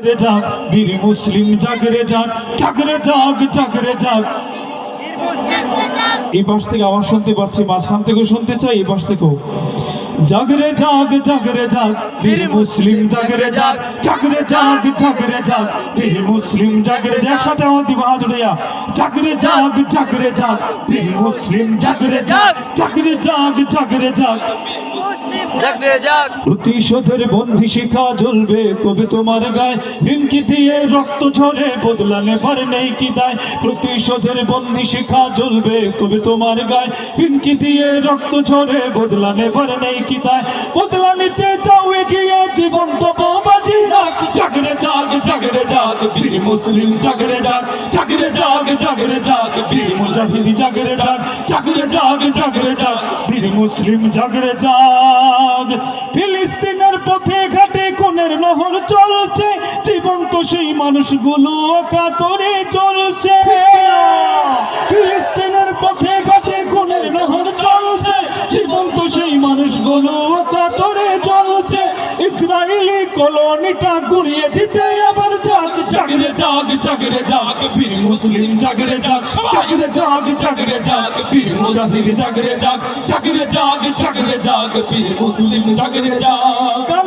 জাগরে যাক বীর মুসলিম জাগরে যাক জাগরে যাক জাগরে যাক এই পাশ থেকে আওয়াজ শুনতে পাচ্ছি মাঝখান থেকেও শুনতে চাই এই পাশ থেকেও জাগরে জাগ জাগরে জাগ বীর মুসলিম জাগরে জাগ জাগরে জাগ জাগরে জাগ বীর মুসলিম জাগরে জাগ একসাথে আমার দিবা জড়িয়া জাগরে জাগ জাগরে জাগ বীর মুসলিম জাগরে জাগ জাগরে জাগ জাগরে জাগ জাগরে জাগ প্রতিশোধের বন্ধি শিখা জ্বলবে, কবি তোমার গায়ে। দিয়ে রক্ত ঝরে বদলা নেবার নেই কি দায়। প্রতিশোধের বন্ধি শিখা জ্বলবে, কবি তোমার গায়ে। হিমকি দিয়ে রক্ত ঝরে বদলা নেবার নেই কি দায়। বদলা নিতে যাও, এগিয়ে জীবন তো বাজি রাখ। জাগরে জাগ জাগরে জাগ, বীর মুসলিম জাগরে জাগ জাগরে জাগ জাগরে জাগ, বীর মুজাহিদি জাগরে জাগ জাগরে জাগ জাগরে জাগ, বীর মুসলিম জাগরে জাগ। ফিলিস্তিনের পথে ঘাটে কোনের নহর চলছে জীবন্ত সেই মানুষগুলো কাতরে চলছে। ফিলিস্তিনের পথে ঘাটে কোনের নহর চলছে জীবন্ত সেই মানুষগুলো ইসরায়েলি কলোনিটা গুড়িয়ে দিতে আবার জাগ জাগরে জাগ জাগরে জাগ বীর মুসলিম জাগরে জাগ জাগরে জাগ জাগরে জাগ বীর মুজাহিদ জাগরে জাগ জাগরে জাগ জাগরে জাগ বীর মুসলিম জাগরে জাগ। কান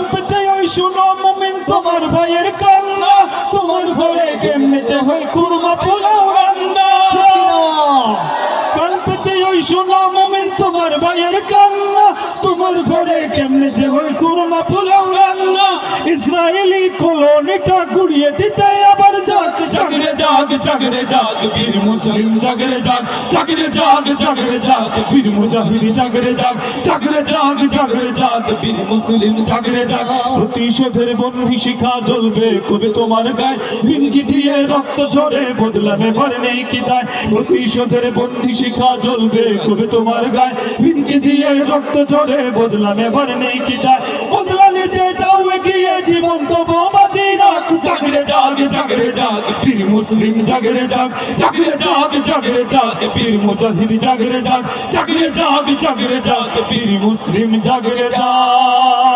ওই শুনো মুমিন তোমার ভাইয়ের কান্না। তোমার ঘরে কেমনেতে হয় কুরমা পোলাও রান্না। কান পেতে ওই শোনা মোমেন তোমার ভাইয়ের কান্না। তোমার ঘরে কেমনে যে ওই কুরমা পোলাও রান্না ইসরায়েলি কলোনিটা গুড়িয়ে দিতে আবার জাগ জাগরে জাগ, জাগরে জাগ, বীর মুসলিম, জাগরে জাগ জাগরে জাগ জাগরে জাগ, বীর মুজাহিদ, জাগরে জাগ জাগরে জাগ জাগরে জাগ, বীর মুসলিম, জাগরে জাগ। প্রতিশোধের বন্ধি শিখা জ্বলবে, কবে তোমার গায়ে ভিনকি দিয়ে রক্ত ঝরে বদলানে পারে নেই কি দায় প্রতিশোধের বন্ধি শিখা জ্বলবে, কবে তোমার গায়ে ভিনকি দিয়ে রক্ত ঝরে বদলানে পারে নেই কি দায় বদলা নিতে যাও এগিয়ে জীবন তো বোমাজি রাখ জাগরে জাগ জাগরে জাগ বীর মুসলিম জাগরে জাগ জাগরে জাগ জাগরে জাগ বীর মুজাহিদ জাগরে জাগ জাগরে জাগ জাগরে জাগ বীর মুসলিম জাগরে জাগ